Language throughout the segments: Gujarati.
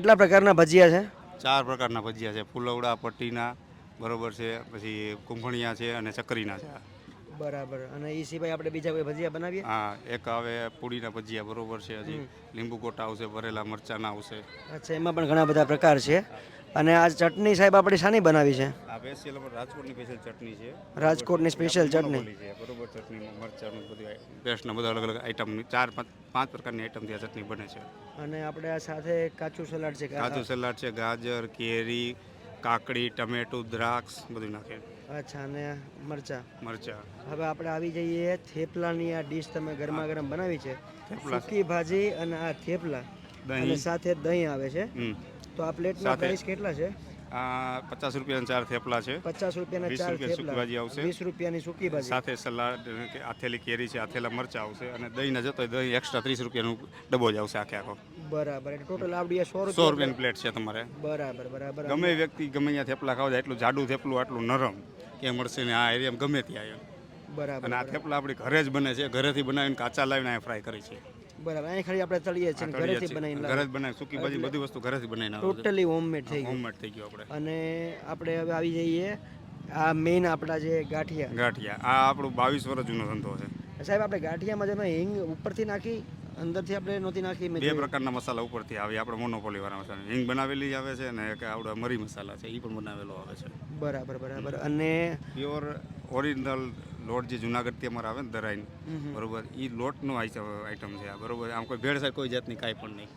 કેટલા પ્રકારના ભજીયા છે? ચાર પ્રકારના ભજીયા છે. ફુલવડા પટ્ટીના બરોબર છે. પછી કુંભણિયા છે અને ચકરીના છે. બરાબર. અને એ સિવાય આપણે બીજા કોઈ ભજીયા બનાવીએ? હા એક આવે પૂડીના ભજીયા બરોબર છે હજી. લીંબુ ગોટા આવશે ભરેલા મરચાના આવશે. અચ્છા એમાં પણ ઘણા બધા પ્રકાર છે. અને આ ચટણી સાહેબ આપણે શાની બનાવી છે? આ સ્પેશિયલ રાજકોટની સ્પેશિયલ ચટણી છે. રાજકોટની સ્પેશિયલ ચટણી. છે બરોબર ચટણીમાં મરચાનું બધું પેસ્ટના બધા અલગ અલગ આઈટમની ચાર પાંચ પાંચ પ્રકારની આઈટમથી આ ચટણી બને છે. અને આપણે આ સાથે કાચું સલાડ છે કાચું સલાડ છે ગાજર કેરી કાકડી ટમેટું દ્રાક્ષ બધું નાખે અચ્છા અને મરચા. મરચા. હવે આપણે આવી જઈએ થેપલાની આ ડીશ તમે ગરમા ગરમ બનાવી છે. સૂકી ભાજી અને આ થેપલા. અને સાથે દહીં આવે છે. તો આ પ્લેટના પ્રાઇસ કેટલા છે? આ પચાસ રૂપિયાના ચાર થેપલા છે. પચાસ રૂપિયાના ચાર રૂપિયા સૂકી ભાજી આવશે. વીસ રૂપિયાની સૂકી ભાજી. સાથે સલાડ કે આથેલી કેરી છે આથેલા મરચા આવશે અને દહીંના જતો દહીં એક્સ્ટ્રા ત્રીસ રૂપિયાનું ડબ્બો જ આવશે આખે આખો. બરાબર. એટલે ટોટલ આવડી સો સો રૂપિયાની પ્લેટ છે તમારે. બરાબર બરાબર. ગમે વ્યક્તિ ગમે અહીંયા થેપલા ખાવા જાય એટલું જાડું થેપલું આટલું નરમ કે મળશે ને આ એરિયામાં ગમે ત્યાં બરાબર અને આ થેપલા આપણે ઘરે જ બને છે. ઘરેથી બનાવીને કાચા લાવીને અહીંયા ફ્રાય કરી છે. બરાબર. અહીં ખાલી આપણે તળીએ છીએ ઘરેથી બનાવીને ઘરે જ બનાવી સૂકી ભાજી બધી વસ્તુ ઘરેથી બનાવીને ટોટલી હોમમેડ થઈ ગયું હોમમેડ થઈ ગયું આપણે. અને આપણે હવે આવી જઈએ. આ મેઇન આપણા જે ગાંઠિયા. ગાંઠિયા. આ આપણો બાવીસ વર્ષ જૂનો ધંધો છે. સાહેબ આપણે ગાંઠિયામાં જેમાં હિંગ ઉપરથી નાખી અંદરથી આપણે નહોતી નાખી બે પ્રકારના મસાલા ઉપરથી આવે. આપણે મોનોપોલી વાળા મસાલા હિંગ બનાવેલી આવે છે અને એક આવડા મરી મસાલા છે. એ પણ બનાવેલો આવે છે. બરાબર બરાબર. અને પ્યોર ઓરિજિનલ લોટ જે જુનાગઢથી અમારે આવે ને દરાઈને બરોબર એ લોટનો આઈટમ છે આ બરોબર આમ કોઈ ભેળસેળ કોઈ જાતની કાંઈ પણ નહીં.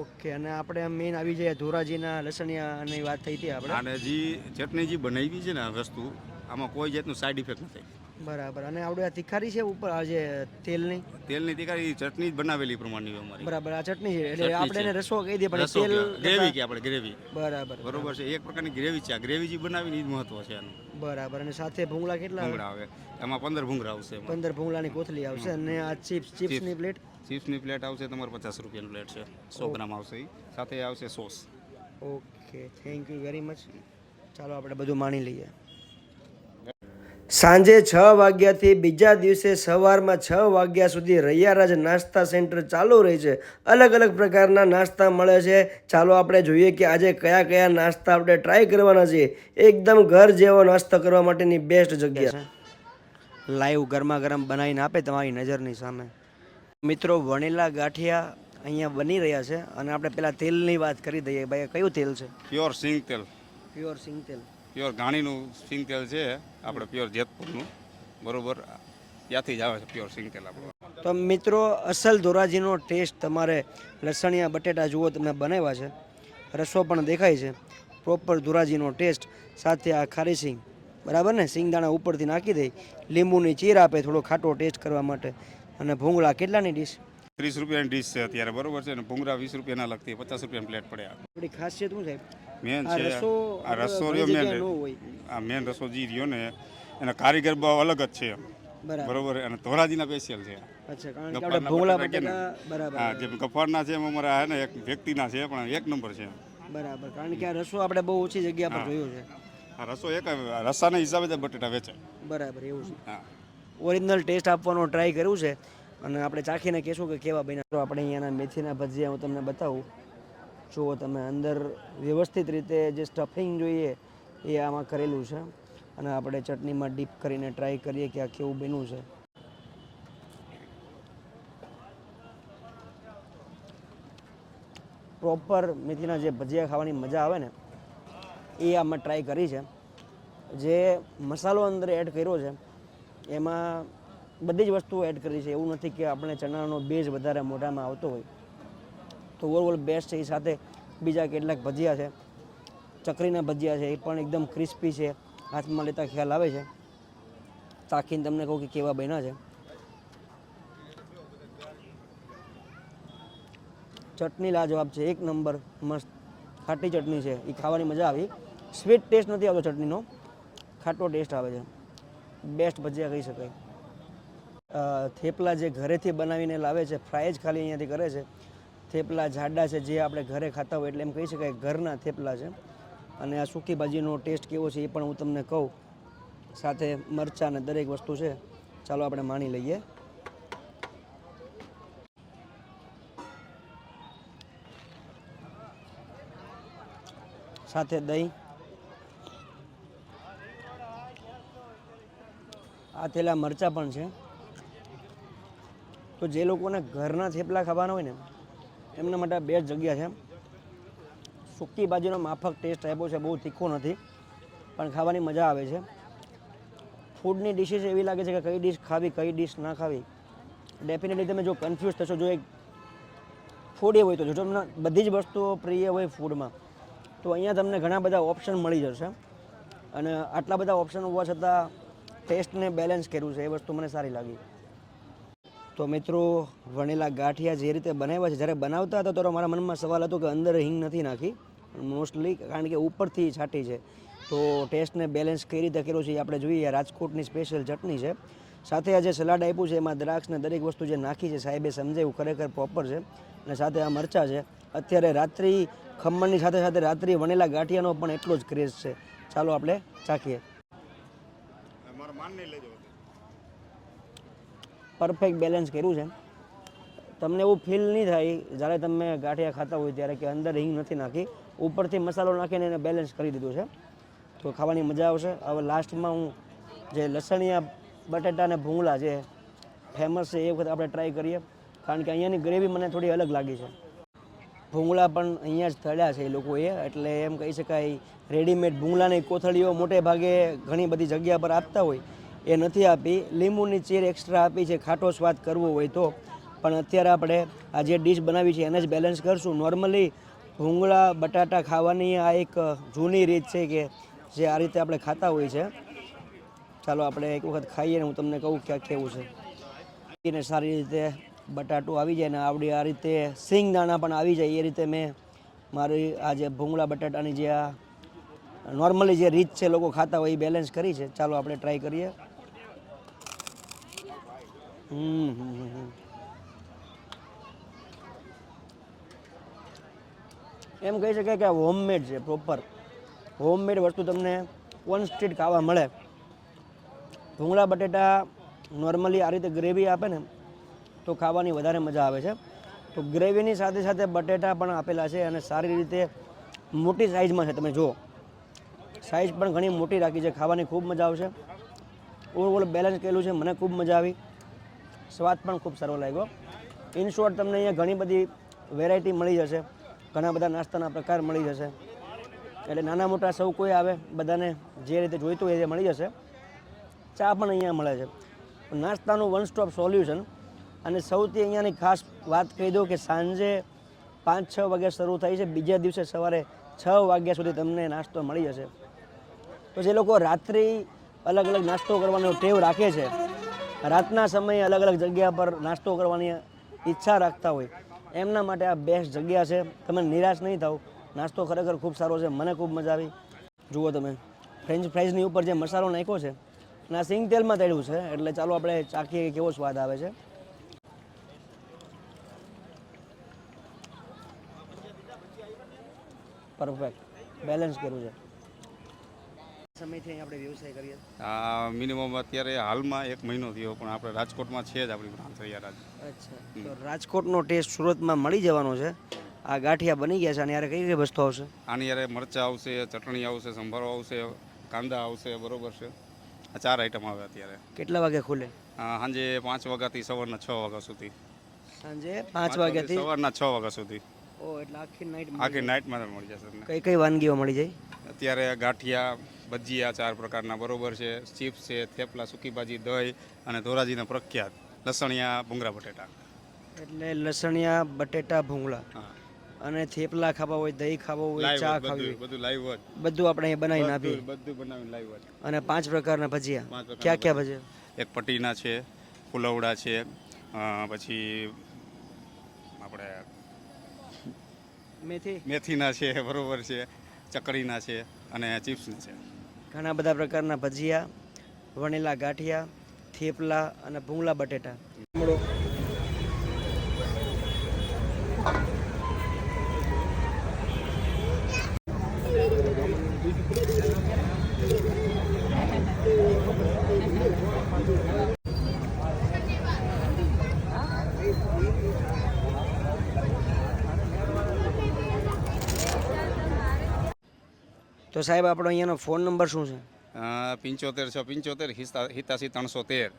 ઓકે અને આપણે મેઇન આવી જઈએ ધોરાજીના લસણિયાની વાત થઈ હતી આપણે. અને જે ચટણી જે બનાવી છે ને આ વસ્તુ આમાં કોઈ જાતનું સાઈડ ઇફેક્ટ નથી. બરાબર. અને આપણે આ તિખારી છે ઉપર આ જે તેલની? તેલની તીખારી ચટણી જ બનાવેલી પ્રમાણની અમારી. બરાબર આ ચટણી છે. એટલે આપણે એને રસો કહી દઈએ પણ તેલ ગ્રેવી કે આપણે ગ્રેવી. બરાબર. બરોબર છે. એક પ્રકારની ગ્રેવી છે. આ ગ્રેવી જે બનાવીને એ જ મહત્વ છે એનું. બરાબર. અને સાથે ભૂંગળા કેટલા? ભૂંગળા આવે. એમાં પંદર ભૂંગળા આવશે પંદર ભૂંગળાની કોથળી આવશે અને આ ચિપ્સ ચિપ્સની પ્લેટ? ચિપ્સની પ્લેટ આવશે તમારે પચાસ રૂપિયાની પ્લેટ છે. સો ગ્રામ આવશે સાથે આવશે sauce. Okay thank you very much. ચાલો આપણે બધું માણી લઈએ. સાંજે છ વાગ્યાથી બીજા દિવસે સવારમાં છ વાગ્યા સુધી રૈયારાજ નાસ્તા સેન્ટર ચાલુ રહે છે. અલગ અલગ પ્રકારના નાસ્તા મળે છે. ચાલો આપણે જોઈએ કે આજે કયા કયા નાસ્તા આપણે ટ્રાય કરવાના છે એકદમ ઘર જેવો નાસ્તો કરવા માટેની બેસ્ટ જગ્યા. છે. લાઈવ ગરમા ગરમ બનાવીને આપે તમારી નજરની સામે. મિત્રો વણીલા ગાંઠિયા અહીંયા બની રહ્યા છે. અને આપણે પેલા તેલની વાત કરી દઈએ. ભાઈ કયું તેલ છે? પ્યોર સિંગ તેલ. પ્યોર સિંગ તેલ. પ્યોર ઘાણીનું સિંગ તેલ છે આપણે પ્યોર જેતપુરનું. બરોબર? ત્યાંથી જ આવે છે પ્યોર સિંગ તેલ આપણું. તો મિત્રો અસલ ધોરાજીનો ટેસ્ટ તમારે લસણિયા બટેટા જુઓ તમે બનાવ્યા છે. રસો પણ દેખાય છે. પ્રોપર ધોરાજીનો ટેસ્ટ સાથે આ ખારી સિંગ. બરાબર ને? સિંગદાણા ઉપરથી નાખી દઈ લીંબુની ચીર આપે થોડો ખાટો ટેસ્ટ કરવા માટે. અને ભૂંગળા કેટલાની ડીશ ત્રીસ રૂપિયાની ડીશ છે અત્યારે બરોબર છે? ને ભૂંગળા વીસ રૂપિયાના લગતી પચાસ રૂપિયાની પ્લેટ પડે આપણી ખાસિયત શું સાહેબ મેન છે આ આપણે રસો રહ્યો મેન આ મેન જે રહ્યો ને એના કારીગર બહુ અલગ જ છે. બરાબર. અને ધોરાજીના સ્પેશિયલ છે. ગફારના જે છે અમારા ને એક વ્યક્તિના છે પણ એક નંબર છે. બરાબર કારણ કે આ રસો આપણે બહુ ઓછી જગ્યા પર જોયો છે. આ રસો એક રસાના હિસાબે બટેટા વેચાય. બરાબર એવું છે. હા. ઓરિજિનલ ટેસ્ટ આપવાનો ટ્રાય કર્યું છે અને આપણે ચાખીને કહેશું કે કેવા બન્યા. તો આપણે અહીંયાના મેથીના ભજીયા હું તમને બતાવું. જુઓ તમે, અંદર વ્યવસ્થિત રીતે જે સ્ટફિંગ જોઈએ એ આમાં કરેલું છે. અને આપણે ચટણીમાં ડીપ કરીને ટ્રાય કરીએ કે આ કેવું બન્યું છે. પ્રોપર મેથીના જે ભજીયા ખાવાની મજા આવે ને, એ આમાં ટ્રાય કરી છે. જે મસાલો અંદર એડ કર્યો છે, એમાં બધી જ વસ્તુઓ એડ કરી છે. એવું નથી કે આપણે ચણાનો બેઝ વધારે મોઢામાં આવતો હોય. તો ઓવરઓલ બેસ્ટ છે એ સાથે બીજા કેટલાક ભજીયા છે. ચકરીના ભજીયા છે, એ પણ એકદમ ક્રિસ્પી છે. હાથમાં લેતા ખ્યાલ આવે છે. તાકીને તમને કહું કે કેવા બન્યા છે. ચટણી લાજવાબ છે, એક નંબર મસ્ત ખાટી ચટણી છે. એ ખાવાની મજા આવી. સ્વીટ ટેસ્ટ નથી આવતો ચટણીનો. ખાટો ટેસ્ટ આવે છે. બેસ્ટ ભજીયા કહી શકાય. થેપલા જે ઘરેથી બનાવીને લાવે છે ફ્રાય જ ખાલી અહીંયાથી કરે છે. થેપલા જાડા છે જે આપણે ઘરે ખાતા હોય એટલે એમ કહી શકાય ઘરના થેપલા છે. અને આ સૂકી ભાજીનો ટેસ્ટ કેવો છે એ પણ હું તમને કહું. સાથે મરચાં અને દરેક વસ્તુ છે. ચાલો આપણે માણી લઈએ. સાથે દહીં. આ થેલા મરચાં પણ છે. તો જે લોકોને ઘરના થેપલા ખાવાના હોય ને એમના માટે બે જગ્યા છે સૂકી ભાજીનો માફક ટેસ્ટ આપ્યો છે, બહુ તીખો નથી, પણ ખાવાની મજા આવે છે. ફૂડની ડિશિસ એવી લાગે છે કે કઈ ડિશ ખાવી, કઈ ડિશ ના ખાવી. ડેફિનેટલી તમે જો કન્ફ્યુઝ થશો, જો એક ફૂડ એ હોય તો જો તમને બધી જ વસ્તુઓ પ્રિય હોય ફૂડમાં તો અહીંયા તમને ઘણા બધા ઓપ્શન મળી જશે. અને આટલા બધા ઓપ્શન હોવા છતાં ટેસ્ટને બેલેન્સ કર્યું છે, એ વસ્તુ મને સારી લાગી. તો મિત્રો, વણેલા ગાંઠિયા જે રીતે બનાવ્યા છે, જ્યારે બનાવતા હતા, ત્યારે મારા મનમાં સવાલ હતો કે અંદર હિંગ નથી નાખી. મોસ્ટલી કારણ કે ઉપરથી છાંટી છે. તો ટેસ્ટને બેલેન્સ કઈ રીતે કર્યો છે એ આપણે જોઈએ. રાજકોટની સ્પેશિયલ ચટણી છે. સાથે આ જે સલાડ આપ્યું છે, એમાં દ્રાક્ષને દરેક વસ્તુ જે નાખી છે, સાહેબે સમજાવ્યું ખરેખર પ્રોપર છે. અને સાથે આ મરચાં છે. અત્યારે રાત્રિ ખમણની સાથે સાથે રાત્રિ વણેલા ગાંઠિયાનો પણ એટલો જ ક્રેઝ છે. ચાલો આપણે ચાખીએ. મારા લેજો પરફેક્ટ બેલેન્સ કર્યું છે. તમને એવું ફીલ નહીં થાય જ્યારે તમે ગાંઠિયા ખાતા હોય ત્યારે કે અંદર હિંગ નથી નાખી, ઉપરથી મસાલો નાખીને એને બેલેન્સ કરી દીધું છે. તો ખાવાની મજા આવશે. હવે લાસ્ટમાં હું જે લસણિયા, બટેટા અને ભૂંગળા જે ફેમસ છે એ વખત આપણે ટ્રાય કરીએ. કારણ કે અહીંયાની ગ્રેવી મને થોડી અલગ લાગી છે. ભૂંગળા પણ અહીંયા જ તળ્યા છે એ લોકોએ. એટલે એમ કહી શકાય રેડીમેડ ભૂંગળાની કોથળીઓ મોટે ભાગે ઘણી બધી જગ્યા પર આપતા હોય. એ નથી આપી. લીંબુની ચીર એક્સ્ટ્રા આપી છે, ખાટો સ્વાદ કરવો હોય તો. પણ અત્યારે આપણે આ જે ડીશ બનાવી છે, એને જ બેલેન્સ કરશું. નોર્મલી ભૂંગળા બટાટા ખાવાની આ એક જૂની રીત છે કે જે આ રીતે આપણે ખાતા હોય છે. ચાલો આપણે એક વખત ખાઈએ ને હું તમને કહું ક્યાં કેવું છે. એને સારી રીતે બટાટું આવી જાય ને આવડી આ રીતે સિંગ દાણા પણ આવી જાય, એ રીતે મેં મારી આ જે ભૂંગળા, બટાટાની જે આ નોર્મલી જે રીત છે લોકો ખાતા હોય એ બેલેન્સ કરી છે. ચાલો આપણે ટ્રાય કરીએ. એમ કહી શકાય કે હોમમેડ છે પ્રોપર હોમમેડ વસ્તુ તમને ઓન સ્ટ્રીટ ખાવા મળે. ભૂંગળા બટેટા નોર્મલી આ રીતે ગ્રેવી આપે ને, તો ખાવાની વધારે મજા આવે છે. તો ગ્રેવીની સાથે સાથે બટેટા પણ આપેલા છે અને સારી રીતે મોટી સાઇઝમાં છે, તમે જુઓ. સાઇઝ પણ ઘણી મોટી રાખી છે, ખાવાની ખૂબ મજા આવશે. ઓવરઓલ બેલેન્સ કરેલું છે, મને ખૂબ મજા આવી. સ્વાદ પણ ખૂબ સારો લાગ્યો. ઇન શોર્ટ તમને અહીંયા ઘણી બધી વેરાયટી મળી જશે. ઘણા બધા નાસ્તાના પ્રકાર મળી જશે. એટલે નાના મોટા સૌ કોઈ આવે, બધાને જે રીતે જોઈતું હોય એ મળી જશે. ચા પણ અહીંયા મળે છે. નાસ્તાનું વન સ્ટોપ સોલ્યુશન અને સૌથી અહીંયાની ખાસ વાત કહી દઉં કે સાંજે પાંચ છ વાગ્યા શરૂ થાય છે. બીજા દિવસે સવારે છ વાગ્યા સુધી તમને નાસ્તો મળી જશે. તો જે લોકો રાત્રિ અલગ અલગ નાસ્તો કરવાનો ટેવ રાખે છે રાતના સમયે અલગ અલગ જગ્યા પર નાસ્તો કરવાની ઈચ્છા રાખતા હોય. એમના માટે આ બેસ્ટ જગ્યા છે. તમે નિરાશ નહીં થાવ. નાસ્તો ખરેખર ખૂબ સારો છે. મને ખૂબ મજા આવી. જુઓ તમે. ફ્રેન્ચ ફ્રાઈઝની ઉપર જે મસાલો નાખ્યો છે આ સિંગ તેલમાં તળ્યું છે, એટલે ચાલો આપણે ચાખીએ કેવો સ્વાદ આવે છે. પરફેક્ટ બેલેન્સ કર્યું છે. સમયથી આપણે વ્યવસાય કરીએ આ મિનિમમ અત્યારે હાલમાં એક મહિનો થયો પણ આપણે રાજકોટમાં છે જ આપણી બ્રાન્ચ તૈયાર અચ્છા. તો રાજકોટનો ટેસ્ટ સુરતમાં મળી જવાનો છે. આ ગાંઠિયા બની ગયા છે. અને યારે કઈ કઈ વસ્તુ આવશે? આની યારે મરચાં આવશે ચટણી આવશે સંભારો આવશે કાંદા આવશે બરોબર છે. આ ચાર આઈટમ આવે અત્યારે. કેટલા વાગે ખુલે? સાંજે પાંચ વાગ્યાથી સવારના છ વાગ્યા સુધી. સાંજે પાંચ વાગ્યાથી સવારના છ વાગ્યા સુધી. ઓ એટલે આખી નાઈટ આખી નાઇટમાં મળી જશે તમને કઈ કઈ વાનગીઓ મળી જાય? અત્યારે ગાંઠિયા ભજીયા ચાર પ્રકારના બરોબર છે. ચિપ્સ છે થેપલા સૂકી ભાજી દહીં અને ધોરાજીના પ્રખ્યાત લસણિયા ભૂંગળા બટેટા. એટલે લસણિયા બટેટા ભૂંગળા. અને થેપલા ખાવા હોય દહીં ખાવા હોય ચા ખાવી બધું બધું લાઈવ જ. હોય બધું આપણે અહીંયા બનાવીને આપીએ. બધું બધું બનાવીને લાઈવ જ. અને પાંચ પ્રકારના ભજીયા. ક્યાં ક્યાં ભજીયા? એક પટીના છે ફુલવડા છે પછી આપણે મેથી? મેથીના છે બરોબર છે ચકડીના છે અને ચિપ્સના છે. ઘણા બધા પ્રકારના ભજીયા વણેલા ગાંઠિયા થેપલા અને ભૂંગળા બટેટા. તો સાહેબ આપણો અહીંયાનો ફોન નંબર શું છે? પંચોતેર છ પંચોતેર હિતાસી ત્રણસો તેર.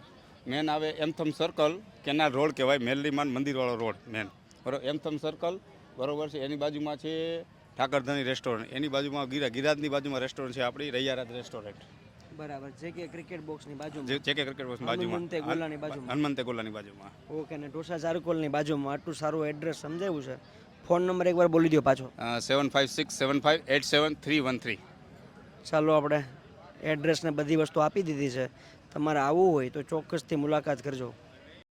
મેન આવે એમથમ સર્કલ કેનાલ રોડ કહેવાય મેલરીમાન મંદિરવાળો રોડ મેન. બરોબર એમથમ સર્કલ બરોબર છે. એની બાજુમાં છે ઠાકરધણી રેસ્ટોરન્ટ એની બાજુમાં ગિરા ગિરાજની બાજુમાં રેસ્ટોરન્ટ છે આપણી રૈયારાત રેસ્ટોરન્ટ બરાબર. છે કે ક્રિકેટ બોક્સની બાજુમાં. જે કે ક્રિકેટ બોક્સ બાજુમાં હનુમંતે ગોલાની બાજુમાં. હનુમંતે ગોલાની બાજુમાં. ઓકે ને ઢોસા ચારકોલની બાજુમાં. આટલું સારું એડ્રેસ સમજાવ્યું છે. ફોન નંબર એકવાર બોલી દો પાછો. Seven five six seven five eight seven three one three ચાલો આપણે એડ્રેસને બધી વસ્તુ આપી દીધી છે. તમારે આવવું હોય તો ચોક્કસથી મુલાકાત કરજો.